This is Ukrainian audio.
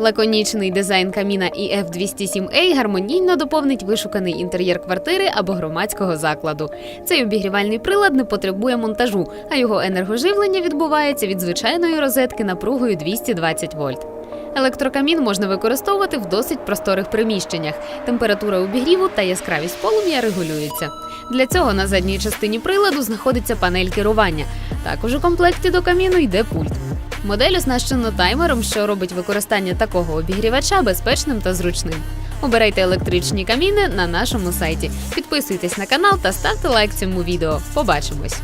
Лаконічний дизайн каміна EF 207A гармонійно доповнить вишуканий інтер'єр квартири або громадського закладу. Цей обігрівальний прилад не потребує монтажу, а його енергоживлення відбувається від звичайної розетки напругою 220 вольт. Електрокамін можна використовувати в досить просторих приміщеннях. Температура обігріву та яскравість полум'я регулюються. Для цього на задній частині приладу знаходиться панель керування. Також у комплекті до каміну йде пульт. Модель оснащена таймером, що робить використання такого обігрівача безпечним та зручним. Обирайте електричні каміни на нашому сайті. Підписуйтесь на канал та ставте лайк цьому відео. Побачимось!